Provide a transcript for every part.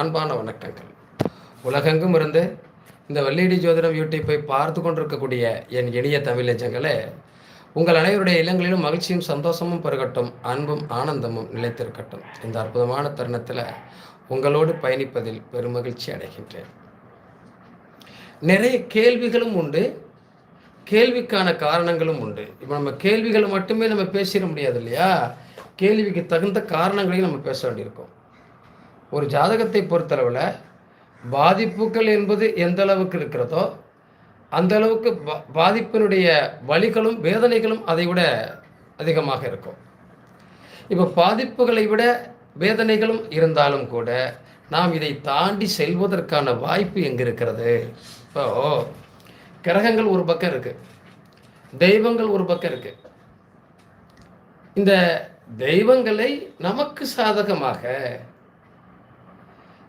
அன்பான வணக்கங்கள். உலகெங்கும் இருந்து இந்த வெள்ளியடி ஜோதிடம் யூடியூப்பை பார்த்து கொண்டிருக்கக்கூடிய என் இனிய தமிழஞ்சங்களே உங்கள் அனைவருடைய இல்லங்களிலும் மகிழ்ச்சியும் சந்தோஷமும் பெருகட்டும் அன்பும் ஆனந்தமும் நிலைத்திருக்கட்டும். இந்த அற்புதமான தருணத்தில் உங்களோடு பயணிப்பதில் பெருமகிழ்ச்சி அடைகின்றேன். நிறைய கேள்விகளும் உண்டு கேள்விக்கான காரணங்களும் உண்டு. இப்போ நம்ம கேள்விகளை மட்டுமே நம்ம பேசிட முடியாது இல்லையா? கேள்விக்கு தகுந்த காரணங்களையும் நம்ம பேச வேண்டியிருக்கும். ஒரு ஜாதகத்தை பொறுத்தளவில் பாதிப்புகள் என்பது எந்த அளவுக்கு இருக்கிறதோ அந்த அளவுக்கு பா பாதிப்பினுடைய வலிகளும் வேதனைகளும் அதை விட அதிகமாக இருக்கும். இப்போ பாதிப்புகளை விட வேதனைகளும் இருந்தாலும் கூட நாம் இதை தாண்டி செல்வதற்கான வாய்ப்பு எங்கே இருக்கிறது? இப்போ கிரகங்கள் ஒரு பக்கம் இருக்குது தெய்வங்கள் ஒரு பக்கம் இருக்குது இந்த தெய்வங்களை நமக்கு சாதகமாக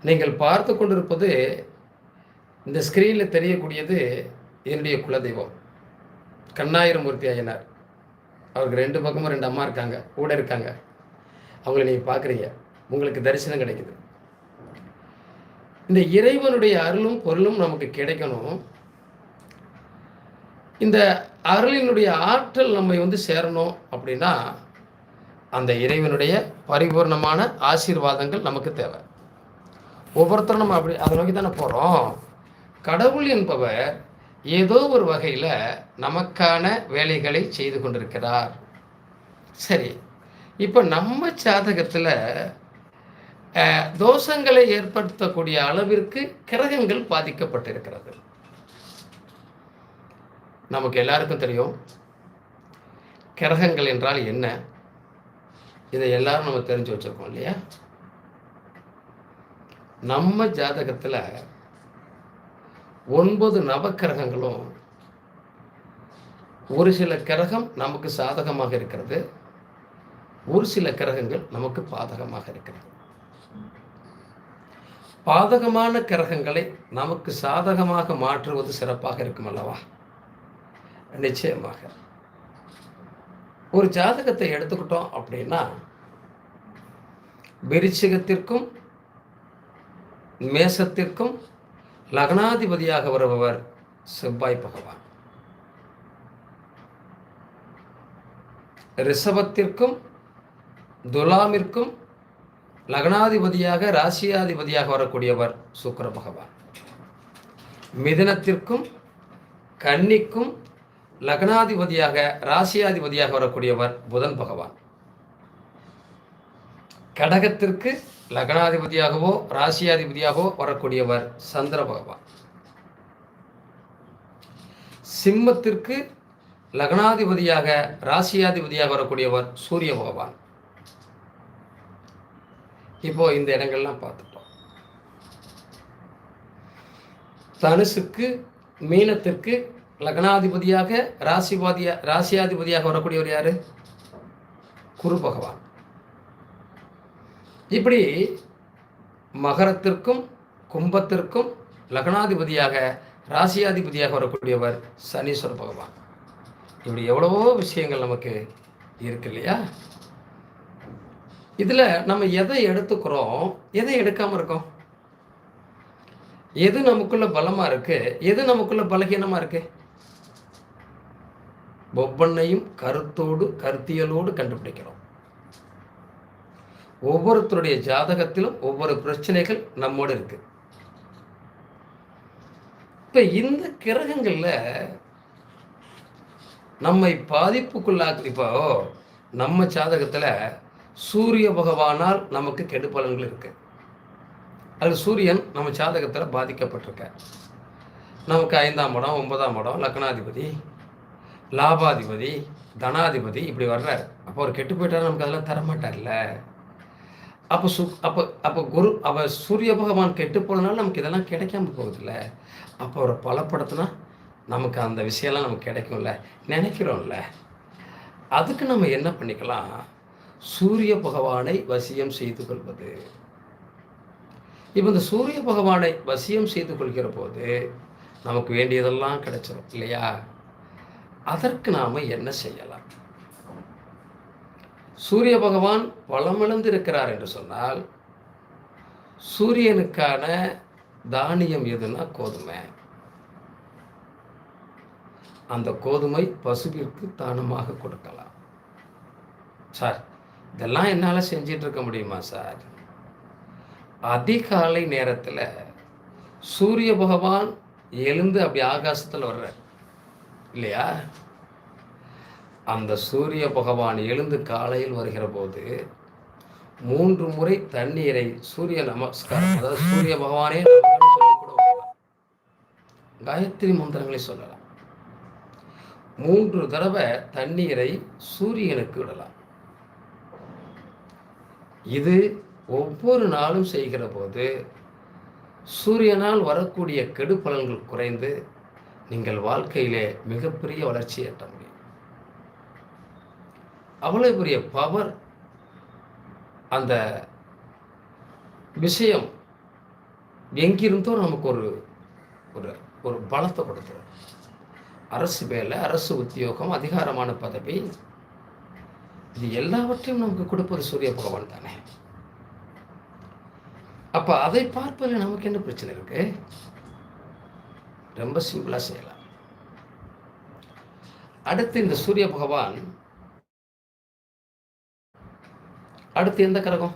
நீங்கள் பார்த்து கொண்டிருப்பது இந்த ஸ்க்ரீனில் தெரியக்கூடியது என்னுடைய குலதெய்வம். கண்ணாயிரமூர்த்தி ஐயனார். அவருக்கு ரெண்டு பக்கமும் ரெண்டு அம்மா இருக்காங்க கூட இருக்காங்க. அவங்கள நீங்கள் பார்க்குறீங்க உங்களுக்கு தரிசனம் கிடைக்குது. இந்த இறைவனுடைய அருளும் பொருளும் நமக்கு கிடைக்கணும். இந்த அருளினுடைய ஆற்றல் நம்மை வந்து சேரணும் அப்படின்னா அந்த இறைவனுடைய பரிபூர்ணமான ஆசீர்வாதங்கள் நமக்கு தேவை. ஒவ்வொருத்தரும் நம்ம அப்படி அதை நோக்கி தானே போகிறோம் கடவுள் என்பவர் ஏதோ ஒரு வகையில் நமக்கான வேலைகளை செய்து கொண்டிருக்கிறார். சரி இப்போ நம்ம ஜாதகத்தில் தோஷங்களை ஏற்படுத்தக்கூடிய அளவிற்கு கிரகங்கள் பாதிக்கப்பட்டிருக்கிறது. நமக்கு எல்லாருக்கும் தெரியும். கிரகங்கள் என்றால் என்ன? இதை எல்லாரும் நம்ம தெரிஞ்சு வச்சுருக்கோம் இல்லையா? நம்ம ஜாதகத்தில் ஒன்பது நவக்கிரகங்களும் ஒரு சில கிரகம் நமக்கு சாதகமாக இருக்கிறது. ஒரு சில கிரகங்கள் நமக்கு பாதகமாக இருக்கிறது. பாதகமான கிரகங்களை நமக்கு சாதகமாக மாற்றுவது சிறப்பாக இருக்கும் அல்லவா? நிச்சயமாக. ஒரு ஜாதகத்தை எடுத்துக்கிட்டோம் அப்படின்னா விருச்சிகத்திற்கும் மேசத்திற்கும் லக்னாதிபதியாக வருபவர் செவ்வாய் பகவான். ரிஷபத்திற்கும் துலாமிற்கும் லக்னாதிபதியாக ராசியாதிபதியாக வரக்கூடியவர் சுக்கர பகவான். மிதனத்திற்கும் கன்னிக்கும் லக்னாதிபதியாக ராசியாதிபதியாக வரக்கூடியவர் புதன் பகவான். கடகத்திற்கு லக்னாதிபதியாகவோ ராசியாதிபதியாகவோ வரக்கூடியவர் சந்திர பகவான். சிம்மத்திற்கு லக்னாதிபதியாக ராசியாதிபதியாக வரக்கூடியவர் சூரிய பகவான். இப்போ இந்த இடங்கள்லாம் பார்த்துட்டோம். தனுசுக்கு மீனத்திற்கு லக்னாதிபதியாக ராசிவாதியா ராசியாதிபதியாக வரக்கூடியவர் யாரு? குரு பகவான். இப்படி மகரத்திற்கும் கும்பத்திற்கும் லக்னாதிபதியாக ராசியாதிபதியாக வரக்கூடியவர் சனீஸ்வர பகவான். இப்படி எவ்வளவோ விஷயங்கள் நமக்கு இருக்கு இல்லையா? இதில் நம்ம எதை எடுத்துக்கிறோம்? எதை எடுக்காமல் இருக்கோம்? எது நமக்குள்ள பலமாக இருக்கு? எது நமக்குள்ள பலகீனமாக இருக்கு? ஒவ்வொன்றையும் கருத்தோடு கருத்தியலோடு கண்டுபிடிக்கிறோம். ஒவ்வொருத்தருடைய ஜாதகத்திலும் ஒவ்வொரு பிரச்சனைகள் நம்மோடு இருக்கு. இப்ப இந்த கிரகங்கள்ல நம்மை பாதிப்புக்குள்ளாக்கு இப்போ நம்ம ஜாதகத்துல சூரிய பகவானால் நமக்கு கெடுபலன்கள் இருக்கு. அது சூரியன் நம்ம ஜாதகத்தில் பாதிக்கப்பட்டிருக்க நமக்கு ஐந்தாம் இடம் ஒன்பதாம் இடம் லக்னாதிபதி லாபாதிபதி தனாதிபதி இப்படி வர்றார். அப்போ ஒரு கெட்டு போயிட்டாரு நமக்கு அதெல்லாம் தரமாட்டார்ல. அப்போ சு அப்போ அப்போ குரு அப்போ சூரிய பகவான் கெட்டு போனதுனால நமக்கு இதெல்லாம் கிடைக்காம போகுதுல்ல. அப்போ அவரை பலப்படுத்தினா நமக்கு அந்த விஷயம்லாம் நமக்கு கிடைக்கும்ல. நினைக்கிறோம்ல. அதுக்கு நம்ம என்ன பண்ணிக்கலாம்? சூரிய பகவானை வசியம் செய்து கொள்வது. இப்போ இந்த சூரிய பகவானை வசியம் செய்து கொள்கிற போது நமக்கு வேண்டியதெல்லாம் கிடைச்சிரும் இல்லையா? அதற்கு நாம் என்ன செய்யலாம்? சூரிய பகவான் வளமிழந்து இருக்கிறார் என்று சொன்னால் சூரியனுக்கான தானியம் எதுனா கோதுமை. அந்த கோதுமை பசுவிற்கு தானமாக கொடுக்கலாம். சார் இதெல்லாம் என்னால் செஞ்சிட்டு இருக்க முடியுமா சார்? அதிகாலை நேரத்தில் சூரிய பகவான் எழுந்து அப்படி ஆகாசத்தில் வர்ற இல்லையா? அந்த சூரிய பகவான் எழுந்து காலையில் வருகிற போது மூன்று முறை தண்ணீரை சூரிய நமஸ்காரம் அதாவது சூரிய பகவானே கூட காயத்ரி மந்திரங்களை சொல்லலாம். மூன்று தடவை தண்ணீரை சூரியனுக்கு விடலாம். இது ஒவ்வொரு நாளும் செய்கிற போது சூரியனால் வரக்கூடிய கெடு பலன்கள் குறைந்து நீங்கள் வாழ்க்கையிலே மிகப்பெரிய வளர்ச்சி எட்ட முடியும். அவ்வளோ பெரிய பவர் அந்த விஷயம் எங்கிருந்தோ நமக்கு ஒரு ஒரு ஒரு பலத்தை கொடுத்துரும். அரசு வேலை அரசு உத்தியோகம் அதிகாரமான பதவி இது எல்லாவற்றையும் நமக்கு கொடுப்பது சூரிய பகவான் தானே. அப்போ அதை பார்ப்பதில் நமக்கு என்ன பிரச்சனை இருக்கு? ரொம்ப சிம்பிளாக செய்யலாம். அடுத்து இந்த சூரிய பகவான் அடுத்து எந்த கிரகம்?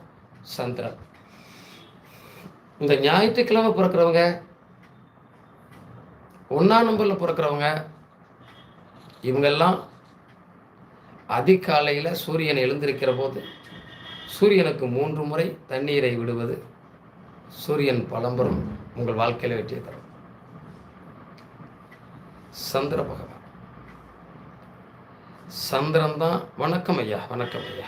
சந்திரன். இந்த ஞாயிற்றுக்கிழமை பிறக்கிறவங்க ஒன்னா நம்பரில் பிறக்கிறவங்க இவங்கெல்லாம் அதிகாலையில் சூரியன் எழுந்திருக்கிற போது சூரியனுக்கு மூன்று முறை தண்ணீரை விடுவது சூரியன் பலம்பரும் உங்கள் வாழ்க்கையில் வெற்றியை தரும். சந்திர பகவான். சந்திரன் தான் வணக்கம் ஐயா வணக்கம் ஐயா.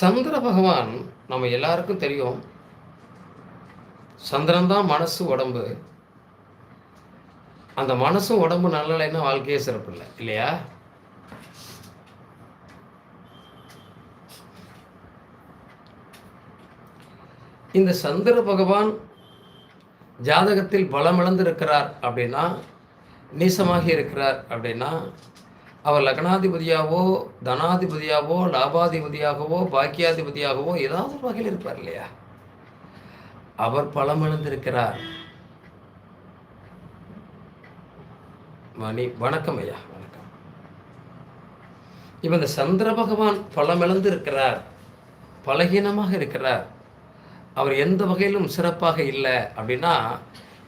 சந்திர பகவான் நம்ம எல்லாருக்கும் தெரியும். சந்திரன் தான் மனசு உடம்பு. அந்த மனசும் உடம்பு நல்லலைன்னா வாழ்க்கையே சிறப்பு இல்லை இல்லையா? இந்த சந்திர பகவான் ஜாதகத்தில் பலமிழந்திருக்கிறார் அப்படின்னா நீசமாகி இருக்கிறார் அப்படின்னா அவர் லக்னாதிபதியாவோ தனாதிபதியாவோ லாபாதிபதியாகவோ பாக்கியாதிபதியாகவோ ஏதாவது ஒரு வகையில் இருப்பார் இல்லையா? அவர் பலம் இழந்திருக்கிறார். மணி வணக்கம் ஐயா வணக்கம். இப்போ இந்த சந்திர பகவான் பலம் இழந்து இருக்கிறார் பலகீனமாக இருக்கிறார். அவர் எந்த வகையிலும் சிறப்பாக இல்லை அப்படின்னா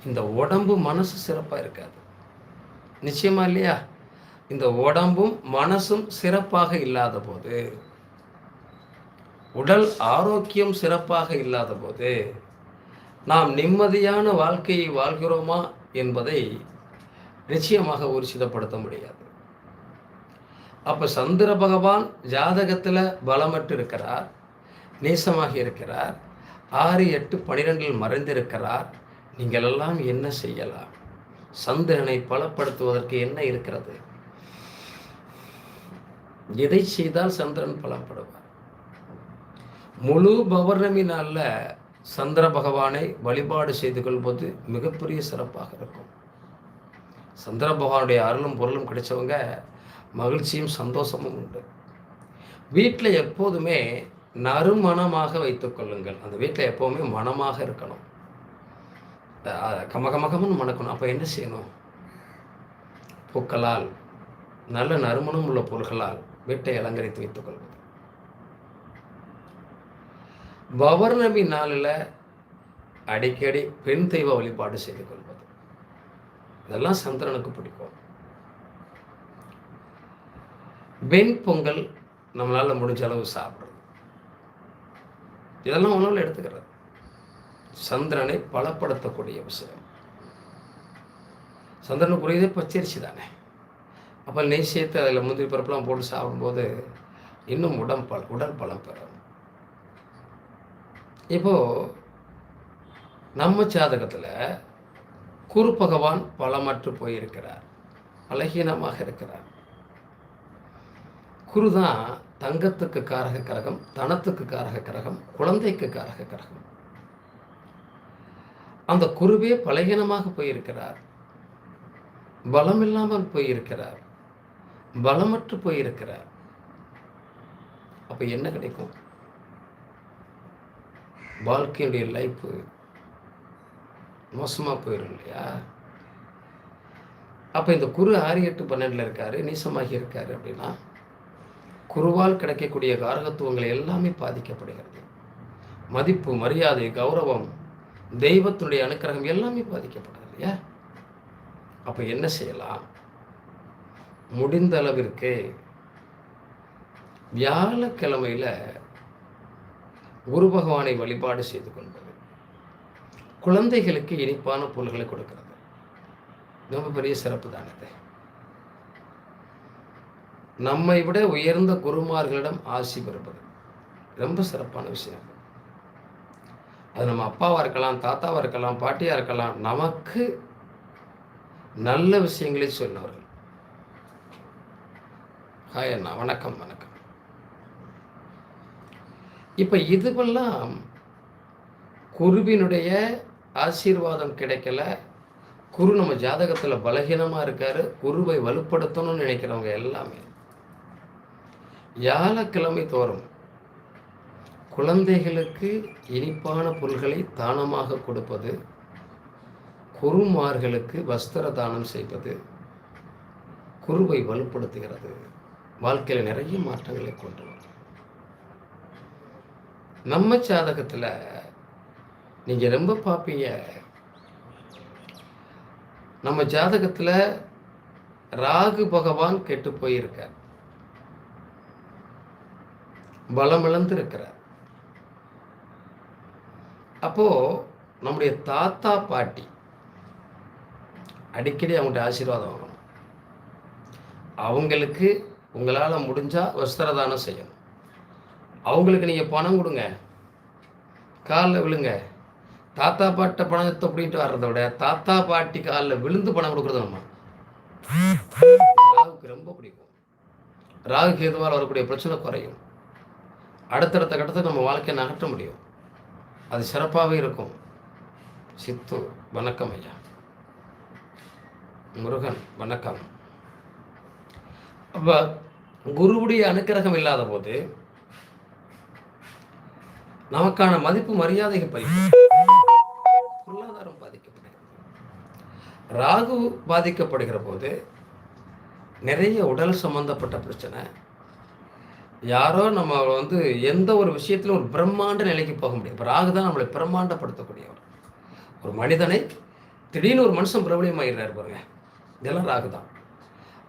இந்த உடம்பு மனசு சிறப்பாக இருக்காது. நிச்சயமா இல்லையா? இந்த உடம்பும் மனசும் சிறப்பாக இல்லாத போது உடல் ஆரோக்கியம் சிறப்பாக இல்லாத போது நாம் நிம்மதியான வாழ்க்கையை வாழ்கிறோமா என்பதை நிச்சயமாக ஊர்ஜிதப்படுத்த முடியாது. அப்ப சந்திர பகவான் ஜாதகத்துல பலமற்று இருக்கிறார் நேசமாக இருக்கிறார் ஆறு எட்டு பனிரெண்டில் மறைந்திருக்கிறார். நீங்கள் எல்லாம் என்ன செய்யலாம்? சந்திரனை பலப்படுத்துவதற்கு என்ன இருக்கிறது? எதை செய்தால் சந்திரன் பலப்படுவார்? முழு பௌர்ணமி நாளில் சந்திர பகவானை வழிபாடு செய்து கொள்வது மிகப்பெரிய சிறப்பாக இருக்கும். சந்திர பகவானுடைய அருளும் பொருளும் கிடைச்சவங்க மகிழ்ச்சியும் சந்தோஷமும் உண்டு. வீட்டில் எப்போதுமே நறுமணமாக வைத்துக்கொள்ளுங்கள் அந்த வீட்டில் எப்போவுமே மனமாக இருக்கணும். கமகமகமும் மணக்கணும். அப்போ என்ன செய்யணும்? பூக்களால் நல்ல நறுமணம் உள்ள பொருள்களால் வீட்டை அலங்கரித்து வைத்துக் கொள்வது பௌர்ணமி நாளில் அடிக்கடி பெண் தெய்வ வழிபாடு செய்து கொள்வது. இதெல்லாம் சந்திரனுக்கு பிடிக்கும். வெண் பொங்கல் நம்மளால் முடிஞ்ச அளவு சாப்பிட்றது இதெல்லாம் உணவில் எடுத்துக்கிறது. சந்திரனை பலப்படுத்தக்கூடிய விஷயம். சந்திரனுக்குரியதே பச்சரிசி தானே. அப்போ நெய் சேர்த்து அதில் முந்திரி பருப்புலாம் போட்டு சாப்பிடும்போது இன்னும் உடம்பல் உடல் பலம் பெறும். இப்போது நம்ம ஜாதகத்தில் குரு பகவான் பலமற்று போயிருக்கிறார் பலகீனமாக இருக்கிறார். குரு தான் தங்கத்துக்கு காரக கரகம் தனத்துக்கு காரக கரகம் குழந்தைக்கு காரக கிரகம். அந்த குருவே பலகீனமாக போயிருக்கிறார். பலம் இல்லாமல் போயிருக்கிறார். பலமற்று போயிருக்கிறார். அப்போ என்ன கிடைக்கும்? வாழ்க்கையுடைய லைஃப்பு மோசமாக போயிடும் இல்லையா? அப்போ இந்த குரு ஆறு எட்டு பன்னெண்டில் இருக்காரு நீசமாகி இருக்காரு அப்படின்னா குருவால் கிடைக்கக்கூடிய காரகத்துவங்கள் எல்லாமே பாதிக்கப்படுகிறது. மதிப்பு மரியாதை கௌரவம் தெய்வத்தினுடைய அனுக்கிரகம் எல்லாமே பாதிக்கப்படுது இல்லையா? அப்போ என்ன செய்யலாம்? முடிந்த அளவிற்கு வியாழக்கிழமையில் குரு பகவானை வழிபாடு செய்து கொள்வது குழந்தைகளுக்கு இனிப்பான பொருள்களை கொடுக்கிறது. ரொம்ப பெரிய சிறப்பு தானது நம்மை விட உயர்ந்த குருமார்களிடம் ஆசி பெறுவது. ரொம்ப சிறப்பான விஷயம். அது நம்ம அப்பாவாக இருக்கலாம் தாத்தாவாக இருக்கலாம் பாட்டியாக இருக்கலாம் நமக்கு நல்ல விஷயங்களை சொன்னவர்கள். ஹாய் அண்ணா வணக்கம் வணக்கம். இப்போ இதுவெல்லாம் குருவினுடைய ஆசீர்வாதம் கிடைக்கல. குரு நம்ம ஜாதகத்தில் பலகீனமாக இருக்காரு. குருவை வலுப்படுத்தணும்னு நினைக்கிறவங்க எல்லாமே. வியாழக்கிழமை தோறும் குழந்தைகளுக்கு இனிப்பான பொருள்களை தானமாக கொடுப்பது குருமார்களுக்கு வஸ்திர தானம் செய்வது குருவை வலுப்படுத்துகிறது. வாழ்க்கையில் நிறைய மாற்றங்களை கொண்டு வரும். நம்ம ஜாதகத்தில் நீங்கள் ரொம்ப பார்ப்பீங்க நம்ம ஜாதகத்தில் ராகு பகவான் கெட்டு போயிருக்கார். பலமிழந்து இருக்கிறார் அப்போ நம்முடைய தாத்தா பாட்டி அடிக்கடி அவங்கள்ட்ட ஆசீர்வாதம் வாங்கணும். அவங்களுக்கு உங்களால் முடிஞ்சால் வஸ்திரதானம் செய்யணும். அவங்களுக்கு நீங்கள் பணம் கொடுங்க. காலில் விழுங்க. தாத்தா பாட்ட பணத்தை அப்படின்ட்டு வர்றத விட தாத்தா பாட்டி காலில் விழுந்து பணம் கொடுக்குறது நம்ம. ராகுக்கு ரொம்ப பிடிக்கும். ராகுக்கு எதுவால் வரக்கூடிய பிரச்சனை குறையும். அடுத்தடுத்த கட்டத்தை நம்ம வாழ்க்கையை நகற்ற முடியும். அது சிறப்பாகவே இருக்கும். சித்து வணக்கம் ஐயா. முருகன் வணக்கம். அப்போ குருவுடைய அனுக்கிரகம் இல்லாத போது நமக்கான மதிப்பு மரியாதைகள் பறிக்கும் பொருளாதாரம் பாதிக்கப்படுகிறது ராகு பாதிக்கப்படுகிற போது நிறைய உடல் சம்பந்தப்பட்ட பிரச்சனை. யாரோ நம்ம வந்து எந்த ஒரு விஷயத்திலும் ஒரு பிரம்மாண்ட நிலைக்கு போக முடியும் இப்போ ராகு தான் நம்மளை பிரம்மாண்டப்படுத்தக்கூடியவர். ஒரு மனிதனை திடீர்னு ஒரு மனுஷன் பிரபலியமாகிறார் பாருங்க. இதெல்லாம் ராகு தான்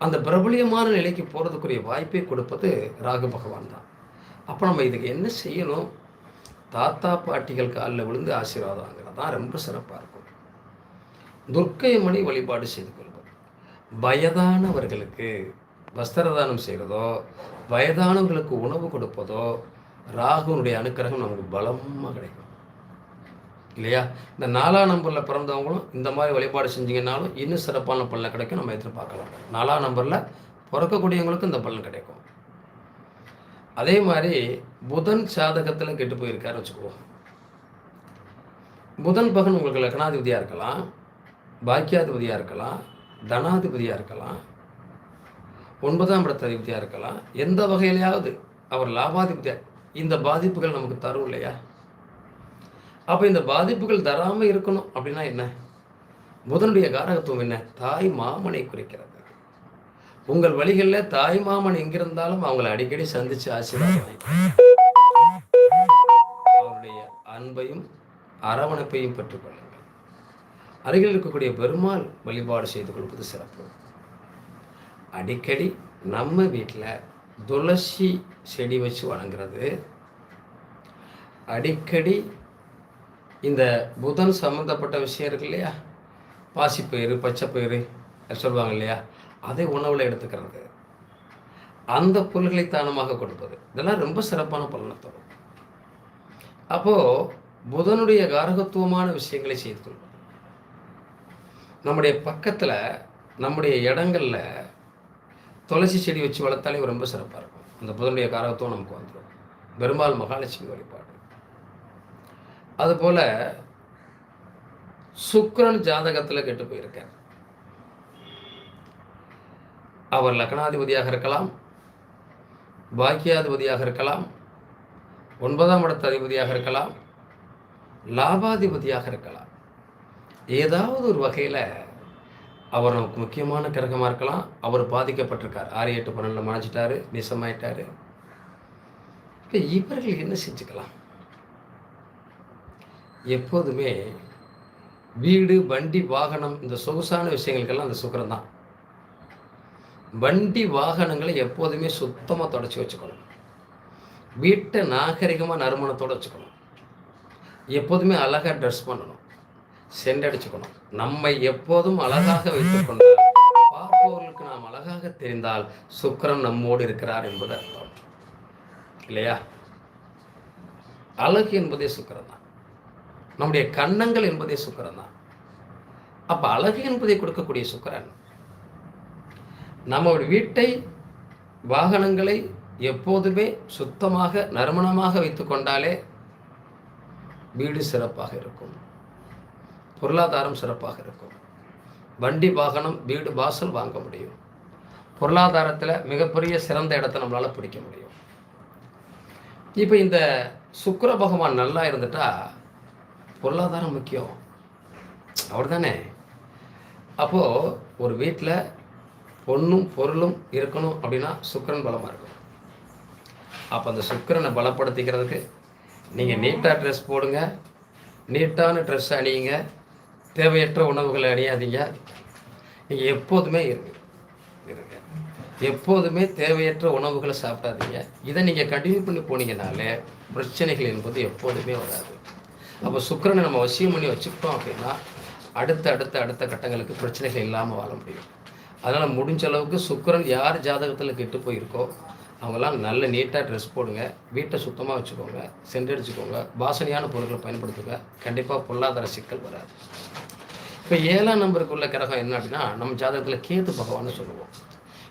அந்த பிரபலியமான நிலைக்கு போகிறதுக்குரிய வாய்ப்பை கொடுப்பது ராகு பகவான் தான். அப்போ நம்ம இதுக்கு என்ன செய்யணும்? தாத்தா பாட்டிகள் காலில் விழுந்து ஆசீர்வாதம் வாங்குறது தான் ரொம்ப சிறப்பாக இருக்கும். துர்க்கையம்மணி வழிபாடு செய்து கொள்வது வயதானவர்களுக்கு வஸ்திரதானம் செய்கிறதோ வயதானவர்களுக்கு உணவு கொடுப்பதோ ராகுனுடைய அனுக்கிரகம் நமக்கு பலமாக கிடைக்கும். இல்லையா? இந்த நாலாம் நம்பரில் பிறந்தவங்களும் இந்த மாதிரி வழிபாடு செஞ்சீங்கன்னாலும் இன்னும் சிறப்பான பலன் கிடைக்கும் நம்ம எதிர்பார்க்கலாம். நாலாம் நம்பரில் பிறக்கக்கூடியவங்களுக்கும் இந்த பலன் கிடைக்கும். அதே மாதிரி புதன் சாதகத்தில் கெட்டு போயிருக்காரு வச்சுக்குவோம் புதன் பகன் உங்களுக்கு லக்னாதிபதியாக இருக்கலாம் பாக்கியாதிபதியாக இருக்கலாம் தனாதிபதியாக இருக்கலாம் ஒன்பதாம் இடத்த அதிபதியாக இருக்கலாம் எந்த வகையிலையாவது அவர் லாபாதிபதியாக இந்த பாதிப்புகள் நமக்கு தரும் இல்லையா? அப்போ இந்த பாதிப்புகள் தராமல் இருக்கணும் அப்படின்னா என்ன? புதனுடைய காரகத்துவம் என்ன? தாய் மாமனை குறிக்கிறது. உங்கள் வழிகளில் தாய் மாமன் எங்கிருந்தாலும் அவங்களை அடிக்கடி சந்தித்து ஆசீர்வாதம் அவருடைய அன்பையும் அரவணைப்பையும் பெற்றுக்கொள்ளுங்கள். அருகில் இருக்கக்கூடிய பெருமாள் வழிபாடு செய்து கொள்வது சிறப்பு. அடிக்கடி நம்ம வீட்டில் துளசி செடி வச்சு வணங்குறது. அடிக்கடி இந்த புதன் சம்மந்தப்பட்ட விஷயம் இருக்கு இல்லையா? பாசிப்பயிறு பச்சைப்பயிறு சொல்லுவாங்க இல்லையா? அதை உணவில் எடுத்துக்கிறது. அந்த பொருள்களை தானமாக கொடுப்பது. இதெல்லாம் ரொம்ப சிறப்பான பலனை தரும். அப்போது புதனுடைய காரகத்துவமான விஷயங்களை செய்து கொள்வது. நம்முடைய பக்கத்தில் நம்முடைய இடங்களில் துளசி செடி வச்சு வளர்த்தாலே ரொம்ப சிறப்பாக இருக்கும். அந்த புதனுடைய காரகத்துவம் நமக்கு வந்துடும் பெரும்பால் மகாலட்சுமி வழிபாடு. அதுபோல் சுக்ரன் ஜாதகத்தில் கெட்டு போயிருக்கார். அவர் லக்னாதிபதியாக இருக்கலாம் பாக்கியாதிபதியாக இருக்கலாம் ஒன்பதாம் இடத்த அதிபதியாக இருக்கலாம் லாபாதிபதியாக இருக்கலாம். ஏதாவது ஒரு வகையில் அவர் நமக்கு முக்கியமான கிரகமாக இருக்கலாம். அவர் பாதிக்கப்பட்டிருக்கார். ஆறு எட்டு பன்னெண்டில் மறைச்சிட்டாரு நிசமாயிட்டாரு. இப்போ இவர்கள் என்ன செஞ்சுக்கலாம்? எப்போதுமே வீடு வண்டி வாகனம் இந்த சொகுசான விஷயங்களுக்கெல்லாம் அந்த சுக்கரம் தான். வண்டி வாகனங்களை எப்போதுமே சுத்தமாக தொடச்சி வச்சுக்கணும். வீட்டை நாகரிகமாக நறுமணத்தோடு வச்சுக்கணும். எப்போதுமே அழகாக ட்ரெஸ் பண்ணணும். சென்றடிச்சுக்கணும் நம்மை எப்போதும் அழகாக வைத்துக்கொண்டால் பார்ப்பவர்களுக்கு நாம் அழகாக தெரிந்தால் சுக்கரன் நம்மோடு இருக்கிறார் என்பது அர்த்தம். இல்லையா? அழகு என்பதே சுக்கரன் தான். நம்முடைய கன்னங்கள் என்பதே சுக்கரன் தான். அப்போ அழகு என்பதை கொடுக்கக்கூடிய சுக்கரன். நம்ம வீட்டை வாகனங்களை எப்போதுமே சுத்தமாக நறுமணமாக வைத்து கொண்டாலே வீடு சிறப்பாக இருக்கும். பொருளாதாரம் சிறப்பாக இருக்கும். வண்டி வாகனம் வீடு வாசல் வாங்க முடியும். பொருளாதாரத்தில் மிகப்பெரிய சிறந்த இடத்தை நம்மளால் பிடிக்க முடியும். இப்போ இந்த சுக்கர பகவான் நல்லா இருந்துட்டா பொருளாதாரம் முக்கியம். அவர் தானே அப்போது ஒரு வீட்டில் பொண்ணும் பொருளும் இருக்கணும் அப்படின்னா சுக்கரன் பலமாக இருக்கும். அப்போ அந்த சுக்கரனை பலப்படுத்திக்கிறதுக்கு நீங்கள் நீட்டாக ட்ரெஸ் போடுங்க. நீட்டான ட்ரெஸ் அணியுங்க. தேவையற்ற உணவுகளை அணியாதீங்க. நீங்கள் எப்போதுமே இருங்க. இருங்க. எப்போதுமே தேவையற்ற உணவுகளை சாப்பிடாதீங்க. இதை நீங்கள் கண்டினியூ பண்ணி போனீங்கனாலே பிரச்சனைகள் என்பது எப்போதுமே வராது. அப்போ சுக்கரனை நம்ம வசியம் பண்ணி வச்சுக்கிட்டோம் அப்படின்னா அடுத்த அடுத்த அடுத்த கட்டங்களுக்கு பிரச்சனைகள் இல்லாமல் வாழ முடியும். அதனால் முடிஞ்ச அளவுக்கு சுக்கரன் யார் ஜாதகத்தில் கெட்டு போயிருக்கோ அவங்களாம் நல்ல நீட்டாக ட்ரெஸ் போடுங்க வீட்டை சுத்தமாக வச்சுக்கோங்க சென்றடிச்சுக்கோங்க வாசனையான பொருட்களை பயன்படுத்துங்க கண்டிப்பாக பொருளாதார சிக்கல் வராது. இப்போ ஏழாம் நம்பருக்கு உள்ள கிரகம் என்ன அப்படின்னா நம்ம ஜாதகத்தில் கேது பகவான்னு சொல்லுவோம்.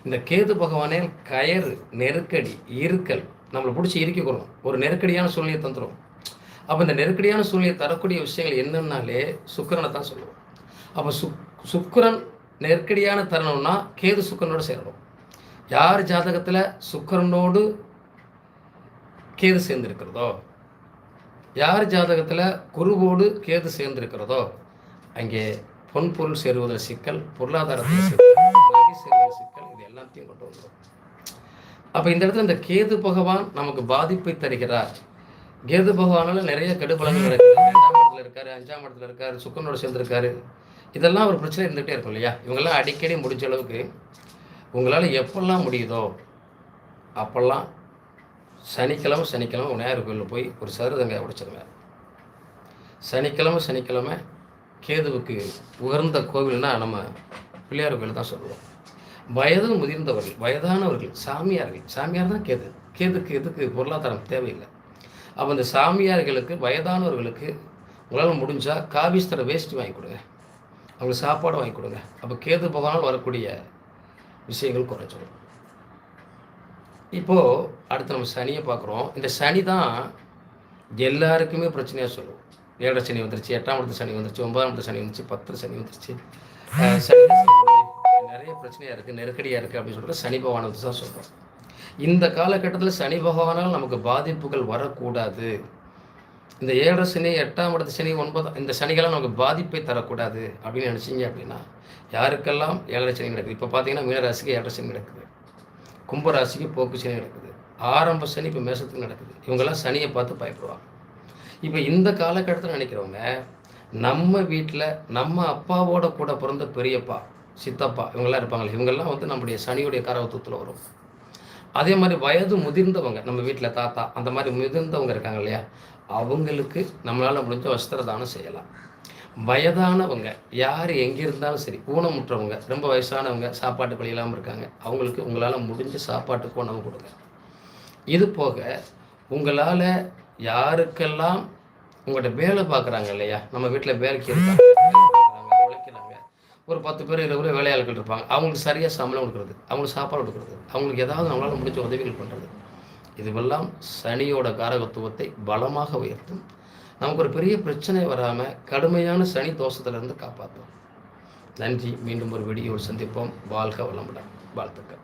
இந்த கேது பகவானே கயறு நெருக்கடி இருக்கல் நம்மளை பிடிச்சி இறுக்கிக்கிறோம் ஒரு நெருக்கடியான சூழ்நிலையை தந்துடும் அப்போ இந்த நெருக்கடியான சூழ்நிலையை தரக்கூடிய விஷயங்கள் என்னன்னாலே சுக்கரனை தான் சொல்லுவோம். அப்போ சுக் சுக்கரன் நெருக்கடியான தருணம்னா கேது சுக்கரனோடு சேரணும். யார் ஜாதகத்தில் சுக்கரனோடு கேது சேர்ந்திருக்கிறதோ? யார் ஜாதகத்தில் குருவோடு கேது சேர்ந்திருக்கிறதோ? அங்கே பொன் பொருள் சேருவதில் சிக்கல் பொருளாதாரத்தில் சிக்கல் சேருவதில் சிக்கல் இது எல்லாத்தையும் கொண்டு வந்துடும் அப்போ இந்த இடத்துல இந்த கேது பகவான் நமக்கு பாதிப்பை தருகிறார். கேது பகவானால் நிறைய கெடுபலங்கள் இருக்குது ரெண்டாம் இடத்துல இருக்காரு அஞ்சாம் இடத்துல இருக்காரு சுக்கனோட சேர்ந்துருக்காரு. இதெல்லாம் ஒரு பிரச்சனை இருந்துகிட்டே இருக்கும் இல்லையா? இவங்கெல்லாம் அடிக்கடி முடிஞ்ச அளவுக்கு உங்களால் எப்பெல்லாம் முடியுதோ அப்போல்லாம் சனிக்கிழமை சனிக்கிழமை விநாயகர் கோயிலில் போய் ஒரு சருதங்க உடைச்சிருங்க. சனிக்கிழமை சனிக்கிழமை கேதுவுக்கு உகர்ந்த கோவில்னா நம்ம பிள்ளையார் கோயில் தான் சொல்லுவோம். வயது முதிர்ந்தவர்கள் வயதானவர்கள் சாமியார்கள் சாமியார் தான் கேது. கேதுக்கு எதுக்கு பொருளாதாரம் தேவையில்லை. அப்போ இந்த சாமியார்களுக்கு வயதானவர்களுக்கு உங்களால் முடிஞ்சால் காவிஸ்தர வேஸ்ட் வாங்கி கொடுங்க. அவங்களுக்கு சாப்பாடு வாங்கி கொடுங்க. அப்போ கேது பகவானால் வரக்கூடிய விஷயங்கள் குறைச்சிடும் இப்போது அடுத்து நம்ம சனியை பார்க்குறோம். இந்த சனி தான் எல்லாருக்குமே பிரச்சனையாக சொல்லுவோம் ஏழரை சனி வந்துருச்சு எட்டாம் இடத்து சனி வந்துருச்சு ஒன்பதாம் இடத்து சனி வந்துருச்சு பத்து சனி வந்துருச்சு. சனி நிறைய பிரச்சனையாக இருக்குது நெருக்கடியாக இருக்குது அப்படின்னு சொல்லிட்டு சனி பகவானை தான் சொல்கிறோம் இந்த காலகட்டத்தில் சனி பகவானால் நமக்கு பாதிப்புகள் வரக்கூடாது. இந்த ஏழரை சனி எட்டாம் இடத்து சனி ஒன்பதாம் இந்த சனிகளாம் நமக்கு பாதிப்பை தரக்கூடாது அப்படின்னு நினச்சிங்க அப்படின்னா யாருக்கெல்லாம் ஏழரை சனி நடக்குது? இப்போ பார்த்தீங்கன்னா மீனராசிக்கு ஏழரை சனி நடக்குது. கும்பராசிக்கு போக்கு சனி நடக்குது. ஆரம்ப சனி இப்போ மேசத்துக்கு நடக்குது. இவங்கெல்லாம் சனியை பார்த்து பயப்படுவாங்க. இப்போ இந்த காலகட்டத்தில் நினைக்கிறவங்க நம்ம வீட்டில் நம்ம அப்பாவோட கூட பிறந்த பெரியப்பா சித்தப்பா இவங்கெல்லாம் இருப்பாங்களே இவங்கெல்லாம் வந்து நம்முடைய சனியுடைய கரவத்துவத்தில் வரும். அதே மாதிரி வயது முதிர்ந்தவங்க நம்ம வீட்டில் தாத்தா அந்த மாதிரி முதிர்ந்தவங்க இருக்காங்க இல்லையா? அவங்களுக்கு நம்மளால் முடிஞ்ச வஸ்திர தானம் செய்யலாம். வயதானவங்க யார் எங்கே இருந்தாலும் சரி ஊனமுற்றவங்க ரொம்ப வயசானவங்க சாப்பாட்டு பழி இல்லாமல் இருக்காங்க அவங்களுக்கு உங்களால் முடிஞ்ச சாப்பாட்டுக்கு உணவு கொடுங்க. இது போக உங்களால் யாருக்கெல்லாம் உங்கள்கிட்ட வேலை பார்க்குறாங்க இல்லையா? நம்ம வீட்டில் வேலைக்கு இருக்காங்க ஒரு பத்து பேர் இருபது வேலையாளர்கள் இருப்பாங்க. அவங்களுக்கு சரியாக சம்பளம் கொடுக்குறது அவங்களுக்கு சாப்பாடு கொடுக்குறது அவங்களுக்கு ஏதாவது நம்மளால் முடிஞ்ச உதவிகள் பண்ணுறது இதுவெல்லாம் சனியோட காரகத்துவத்தை பலமாக உயர்த்தும். நமக்கு ஒரு பெரிய பிரச்சனை வராமல் கடுமையான சனி தோஷத்திலிருந்து காப்பாற்றும். நன்றி. மீண்டும் ஒரு வெடியோடு சந்திப்போம். வாழ்க வளமுடன். வாழ்த்துக்கள்.